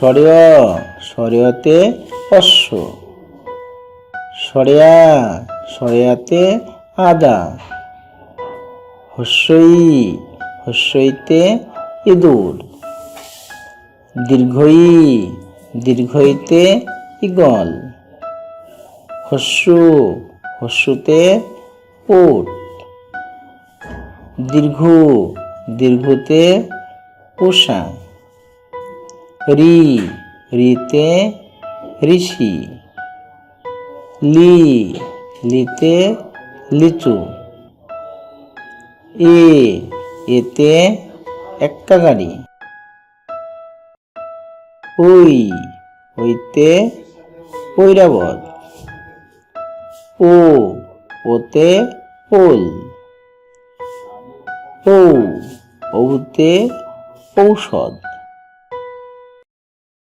সরেয়, সরেয়তে অশ্ব। সরেয়া, সরেয়াতে আদা। হস্যই, হস্যইতে ইঁদুর। দীর্ঘই, দীর্ঘইতে ইগল হস্যু, হস্যুতে উট। দীর্ঘ, দীর্ঘতে উষা রি, রিতে ঋষি, লি, লিতে লিচু, এ, এতে একটা গাড়ি, ওই, ওইতে ঐরাবত ও, ওতে ওল ঔ ঔতে ঔষধ।